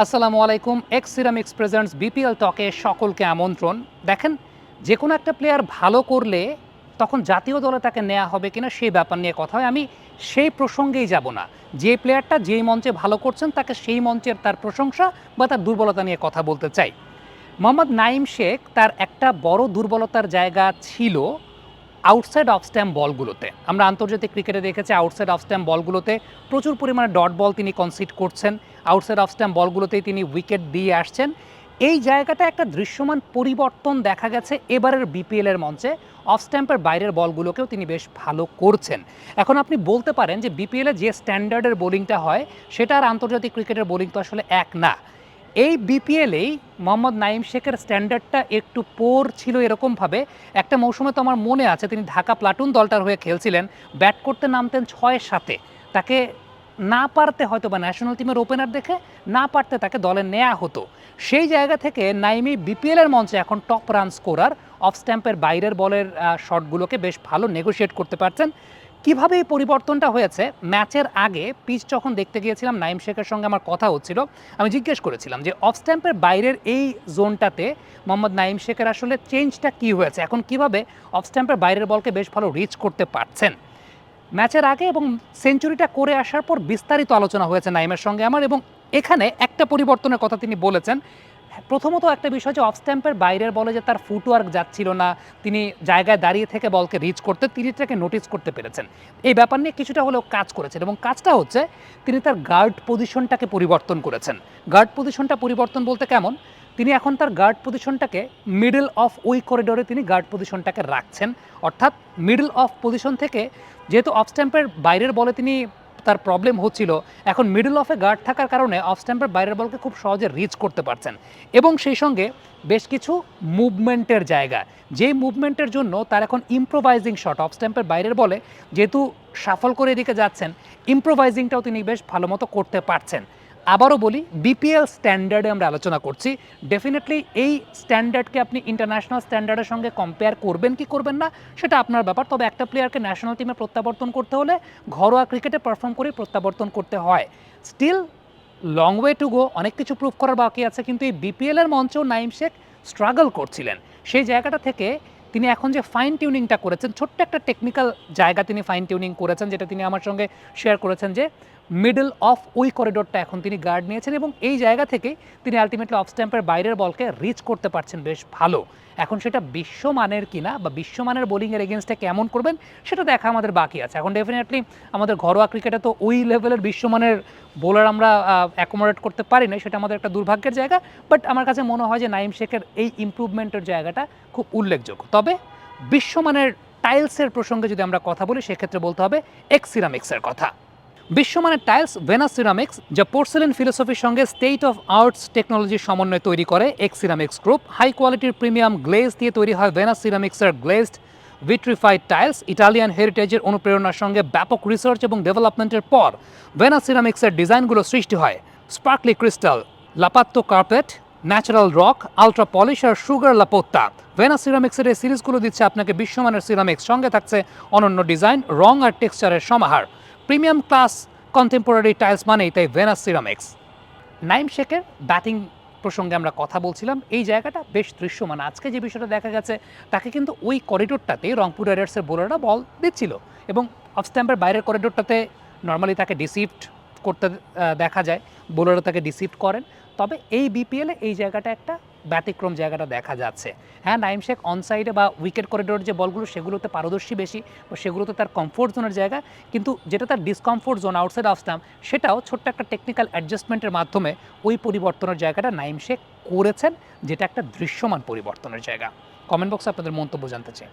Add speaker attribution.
Speaker 1: আসসালামু আলাইকুম X ceramics presents BPL টকে সকলকে আমন্ত্রণ। দেখেন, যে কোনো একটা প্লেয়ার ভালো করলে তখন জাতীয় দলে তাকে নেওয়া হবে কিনা সেই ব্যাপার নিয়ে কথা হয়। আমি সেই প্রসঙ্গেই যাব না। যে প্লেয়ারটা যেই মঞ্চে ভালো করছেন, তাকে সেই মঞ্চের তার প্রশংসা বা তার দুর্বলতা নিয়ে কথা বলতে চাই। মোহাম্মদ নাইম শেখ তার একটা বড় দুর্বলতার জায়গা ছিল আউটসাইড অফ স্ট্যাম্প বলগুলোতে। আমরা আন্তর্জাতিক ক্রিকেটে দেখেছি আউটসাইড অফ স্ট্যাম্প বলগুলোতে প্রচুর পরিমাণে ডট বল তিনি কনসিড করছেন। আউটসাইড অফ স্ট্যাম্প বলগুলোতেই তিনি উইকেট দিয়ে আসছেন। এই জায়গাটা একটা দৃশ্যমান পরিবর্তন দেখা গেছে এবারের বিপিএল এর মঞ্চে। অফ স্ট্যাম্পের বাইরের বলগুলোকেও তিনি বেশ ভালো করছেন। এখন আপনি বলতে পারেন যে বিপিএল যে স্ট্যান্ডার্ডের বোলিংটা হয়, সেটা আর আন্তর্জাতিক ক্রিকেটের বোলিং তো আসলে এক না। এই বিপিএলেই মোহাম্মদ নাইম শেখের স্ট্যান্ডার্ডটা একটু পোর ছিল এরকমভাবে। একটা মৌসুমে তো আমার মনে আছে, তিনি ঢাকা প্লাটুন দলটার হয়ে খেলছিলেন, ব্যাট করতে নামতেন ছয় সাথে তাকে না পারতে হয়তো বা ন্যাশনাল টিমের ওপেনার দেখে না পারতে তাকে দলে নেওয়া হতো। সেই জায়গা থেকে নাইমি বিপিএলের মঞ্চে এখন টপ রান স্কোরার অফ স্ট্যাম্পের বাইরের বলের শটগুলোকে বেশ ভালো নেগোশিয়েট করতে পারছেন। কীভাবে এই পরিবর্তনটা হয়েছে? ম্যাচের আগে পিচ যখন দেখতে গিয়েছিলাম নাইম শেখের সঙ্গে আমার কথা হচ্ছিল, আমি জিজ্ঞেস করেছিলাম যে অফ স্ট্যাম্পের বাইরের এই জোনটাতে মোহাম্মদ নাইম শেখের আসলে চেঞ্জটা কি হয়েছে? এখন কীভাবে অফ স্ট্যাম্পের বাইরের বলকে বেশ ভালো রিচ করতে পারছেন? ম্যাচের আগে এবং সেঞ্চুরিটা করে আসার পর বিস্তারিত আলোচনা হয়েছে নাইমের সঙ্গে আমার এবং এখানে একটা পরিবর্তনের কথা তিনি বলেছেন প্রথমত একটা বিষয় যে অফ স্ট্যাম্পের বাইরের বলে যে তার ফুটওয়ার্ক যাচ্ছিল না, তিনি জায়গায় দাঁড়িয়ে থেকে বলকে রিচ করতে, তিনি তাকে নোটিস করতে পেরেছেন। এই ব্যাপার নিয়ে কিছুটা হলেও কাজ করেছেন এবং কাজটা হচ্ছে তিনি তার গার্ড পজিশনটাকে পরিবর্তন করেছেন। গার্ড পজিশনটা পরিবর্তন বলতে কেমন? তিনি এখন তার গার্ড পজিশনটাকে মিডল অফ ওই করিডোরে তিনি গার্ড পজিশনটাকে রাখছেন। অর্থাৎ মিডল অফ পজিশন থেকে যেহেতু অফ স্ট্যাম্পের বাইরের বলে তিনি তার প্রবলেম হচ্ছিল, এখন মিডল অফে গার্ড থাকার কারণে অফ স্ট্যাম্পের বাইরের বলকে খুব সহজে রিচ করতে পারছেন। এবং সেই সঙ্গে বেশ কিছু মুভমেন্টের জায়গা। যে মুভমেন্টের জন্য তার এখন ইম্প্রোভাইজিং শট অফ স্ট্যাম্পের বাইরের বলে যেহেতু সাফল করে এদিকে যাচ্ছেন ইম্প্রোভাইজিংটাও তিনি বেশ ভালো মতো করতে পারছেন। আবারও বলি বিপিএল স্ট্যান্ডার্ডে আমরা আলোচনা করছি। ডেফিনেটলি এই স্ট্যান্ডার্ডকে আপনি ইন্টারন্যাশনাল স্ট্যান্ডার্ডের সঙ্গে কম্পেয়ার করবেন কি করবেন না, সেটা আপনার ব্যাপার। তবে একটা প্লেয়ারকে ন্যাশনাল টিমে প্রত্যাবর্তন করতে হলে ঘরোয়া ক্রিকেটে পারফর্ম করে প্রত্যাবর্তন করতে হয়। Still long way to go অনেক কিছু প্রুভ করার বাকি আছে, কিন্তু এই বিপিএল এর মঞ্চেও নাইম শেখ স্ট্রাগল করছিলেন। সেই জায়গাটা থেকে তিনি এখন যে ফাইন টিউনিংটা করেছেন, ছোট্ট একটা টেকনিক্যাল জায়গা তিনি ফাইন টিউনিং করেছেন, যেটা তিনি আমার সঙ্গে শেয়ার করেছেন যে মিডল অফ ওই করিডোরটা এখন তিনি গার্ড নিয়েছেন এবং এই জায়গা থেকে তিনি আলটিমেটলি অফ স্ট্যাম্পের বাইরের বলকে রিচ করতে পারছেন বেশ ভালো। এখন সেটা বিশ্বমানের কিনা বা বিশ্বমানের বোলিংয়ের এগেনস্টে কেমন করবেন, সেটা দেখা আমাদের বাকি আছে। এখন ডেফিনেটলি আমাদের ঘরোয়া ক্রিকেটে তো ওই লেভেলের বিশ্বমানের বোলার আমরা অ্যাকোমোডেট করতে পারি না সেটা আমাদের একটা দুর্ভাগ্যের জায়গা। বাট আমার কাছে মনে হয় যে নাইম শেখের এই ইমপ্রুভমেন্টের জায়গাটা খুব উল্লেখযোগ্য। তবে বিশ্বমানের টাইলসের প্রসঙ্গে যদি আমরা কথা বলি, সেক্ষেত্রে বলতে হবে এক্স সিরামিক্সের কথা। বিশ্বমানের টাইলস ভেনাস সিরামিক্স, যা পোর্সেলেন ফিলোসফির সঙ্গে স্টেট অফ আর্টস টেকনোলজির সমন্বয়ে তৈরি করে এক্স সিরামিক্স গ্রুপ হাই কোয়ালিটির প্রিমিয়াম গ্লেজ দিয়ে তৈরি হয় ভেনাস সিরামিক্সের গ্লেজড ভিট্রিফাইড টাইলস ইটালিয়ান হেরিটেজের অনুপ্রেরণার সঙ্গে ব্যাপক রিসার্চ এবং ডেভেলপমেন্টের পর ভেনাস সিরামিক্সের ডিজাইনগুলো সৃষ্টি হয়। Sparkly crystal lappato carpet natural rock ultra polish আর সুগার লাপোত্তা ভেনাস সিরামিক্সের এই সিরিজগুলো দিচ্ছে আপনাকে বিশ্বমানের সিরামিক্স। সঙ্গে থাকছে অনন্য ডিজাইন, রং আর টেক্সচারের সমাহার। প্রিমিয়াম ক্লাস কন্টেম্পোরারি টাইলস মানেই তাই ভেনাস সিরামিক্স নাইম শেখের ব্যাটিং প্রসঙ্গে আমরা কথা বলছিলাম। এই জায়গাটা বেশ দৃশ্যমান। আজকে যে বিষয়টা দেখা গেছে, তাকে কিন্তু ওই করিডোরটাতে রংপুর রাইডার্সের বোলাররা বল দিচ্ছিল এবং অফ স্ট্যাম্পের বাইরের করিডোরটাতে নর্মালি তাকে ডিসিভড করতে দেখা যায়। বোলাররা তাকে ডিসিভড করেন। তবে এই বিপিএলে এই জায়গাটা একটা ব্যতিক্রম জায়গাটা দেখা যাচ্ছে। হ্যাঁ নাইম শেখ অনসাইডে বা উইকেট করিডোর যে বলগুলো, সেগুলোতে পারদর্শী বেশি বা সেগুলোতে তার কমফোর্ট জোনের জায়গা। কিন্তু যেটা তার discomfort zone outside off stump সেটাও ছোট্ট একটা টেকনিক্যাল অ্যাডজাস্টমেন্টের মাধ্যমে ওই পরিবর্তনের জায়গাটা নাইম শেখ করেছেন, যেটা একটা দৃশ্যমান পরিবর্তনের জায়গা। কমেন্ট বক্সে আপনাদের মন্তব্য জানতে চাই।